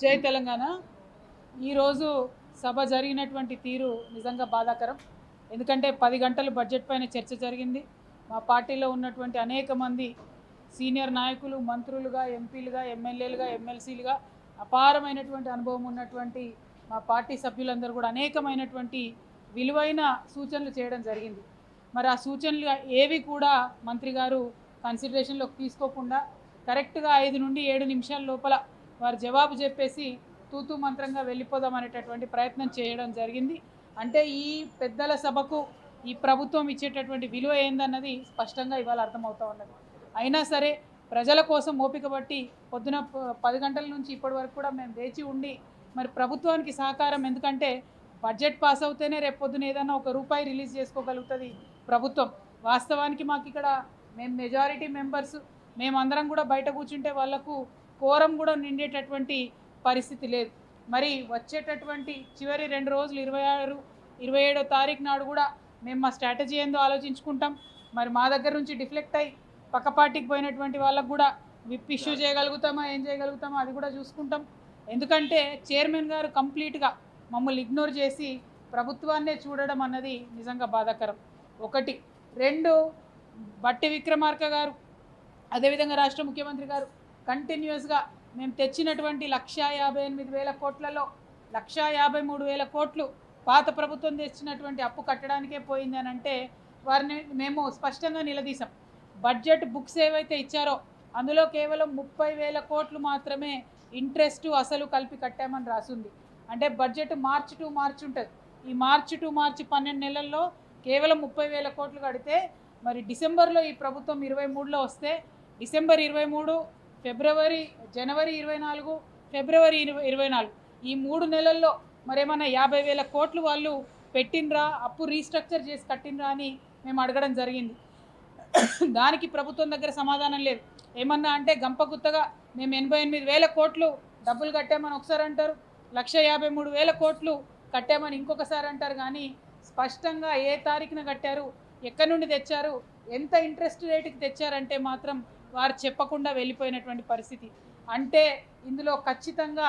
జై తెలంగాణ. ఈరోజు సభ జరిగినటువంటి తీరు నిజంగా బాధాకరం. ఎందుకంటే పది గంటలు బడ్జెట్ పైన చర్చ జరిగింది. మా పార్టీలో ఉన్నటువంటి అనేక మంది సీనియర్ నాయకులు మంత్రులుగా ఎంపీలుగా ఎమ్మెల్యేలుగా ఎమ్మెల్సీలుగా అపారమైనటువంటి అనుభవం ఉన్నటువంటి మా పార్టీ సభ్యులందరూ కూడా అనేకమైనటువంటి విలువైన సూచనలు చేయడం జరిగింది. మరి ఆ సూచనలు ఏవి కూడా మంత్రి గారు కన్సిడరేషన్లోకి తీసుకోకుండా కరెక్ట్గా ఐదు నుండి ఏడు నిమిషాల లోపల వారు జవాబు చెప్పేసి తూతు మంత్రంగా వెళ్ళిపోదాం అనేటటువంటి ప్రయత్నం చేయడం జరిగింది. అంటే ఈ పెద్దల సభకు ఈ ప్రభుత్వం ఇచ్చేటటువంటి విలువ ఏందన్నది స్పష్టంగా ఇవాళ అర్థమవుతా ఉన్నది. అయినా సరే ప్రజల కోసం ఓపిక బట్టి పొద్దున పది గంటల నుంచి ఇప్పటి వరకు కూడా మేము వేచి ఉండి మరి ప్రభుత్వానికి సహకారం ఎందుకంటే బడ్జెట్ పాస్ అవుతేనే రేపు పొద్దున ఏదైనా ఒక రూపాయి రిలీజ్ చేసుకోగలుగుతుంది ప్రభుత్వం. వాస్తవానికి మాకు ఇక్కడ మేము మెజారిటీ మెంబర్స్ మేమందరం కూడా బయట కూర్చుంటే వాళ్ళకు కోరం కూడా నిండేటటువంటి పరిస్థితి లేదు. మరి వచ్చేటటువంటి చివరి రెండు రోజులు ఇరవై ఆరు ఇరవై ఏడో తారీఖు నాడు కూడా మేము మా స్ట్రాటజీ ఏందో ఆలోచించుకుంటాం. మరి మా దగ్గర నుంచి డిఫ్లెక్ట్ అయ్యి పక్క పార్టీకి పోయినటువంటి వాళ్ళకు కూడా విప్ ఇష్యూ చేయగలుగుతామా ఏం చేయగలుగుతామా అది కూడా చూసుకుంటాం. ఎందుకంటే చైర్మన్ గారు కంప్లీట్గా మమ్మల్ని ఇగ్నోర్ చేసి ప్రభుత్వాన్నే చూడడం అన్నది నిజంగా బాధాకరం. ఒకటి. రెండు. బట్టి విక్రమార్క గారు అదేవిధంగా రాష్ట్ర ముఖ్యమంత్రి గారు కంటిన్యూస్గా మేము తెచ్చినటువంటి లక్షా యాభై ఎనిమిది వేల కోట్లలో లక్షా యాభై మూడు వేల కోట్లు పాత ప్రభుత్వం తెచ్చినటువంటి అప్పు కట్టడానికే పోయింది అని అంటే వారిని మేము స్పష్టంగా నిలదీసాం బడ్జెట్ బుక్స్ ఏవైతే ఇచ్చారో అందులో కేవలం ముప్పై వేల కోట్లు మాత్రమే ఇంట్రెస్ట్ అసలు కలిపి కట్టామని రాసింది. అంటే బడ్జెట్ మార్చ్ టు మార్చ్ ఉంటుంది. ఈ మార్చ్ టు మార్చ్ పన్నెండు నెలల్లో కేవలం ముప్పై వేల కోట్లు కడితే మరి డిసెంబర్లో ఈ ప్రభుత్వం ఇరవై మూడులో వస్తే డిసెంబర్ ఇరవై మూడు ఫిబ్రవరి జనవరి ఇరవై నాలుగు ఫిబ్రవరి ఇరవై ఇరవై నాలుగు. ఈ మూడు నెలల్లో మరేమన్నా యాభై వేల కోట్లు వాళ్ళు పెట్టినరా అప్పు రీస్ట్రక్చర్ చేసి కట్టినరా అని మేము అడగడం జరిగింది. దానికి ప్రభుత్వం దగ్గర సమాధానం లేదు. ఏమన్నా అంటే గంపగుత్తగా మేము ఎనభై ఎనిమిది వేల కోట్లు డబ్బులు కట్టామని ఒకసారి అంటారు లక్ష యాభై మూడు వేల కోట్లు కట్టామని ఇంకొకసారి అంటారు కానీ స్పష్టంగా ఏ తారీఖున కట్టారు ఎక్కడి నుండి తెచ్చారు ఎంత ఇంట్రెస్ట్ రేటుకి తెచ్చారంటే మాత్రం వారు చెప్పకుండా వెళ్ళిపోయినటువంటి పరిస్థితి. అంటే ఇందులో ఖచ్చితంగా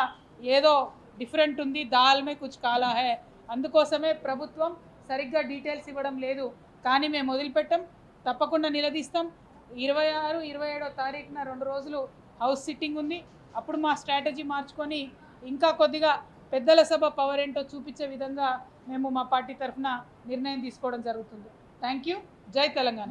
ఏదో డిఫరెంట్ ఉంది దాల్మే కుచ్ కాలా హే. అందుకోసమే ప్రభుత్వం సరిగ్గా డీటెయిల్స్ ఇవ్వడం లేదు. కానీ మేము వదిలిపెట్టాం తప్పకుండా నిలదీస్తాం. ఇరవై ఆరు ఇరవై ఏడో తారీఖున రెండు రోజులు హౌస్ సిట్టింగ్ ఉంది. అప్పుడు మా స్ట్రాటజీ మార్చుకొని ఇంకా కొద్దిగా పెద్దల సభ పవర్ ఏంటో చూపించే విధంగా మేము మా పార్టీ తరఫున నిర్ణయం తీసుకోవడం జరుగుతుంది. థ్యాంక్ యూ జై తెలంగాణ.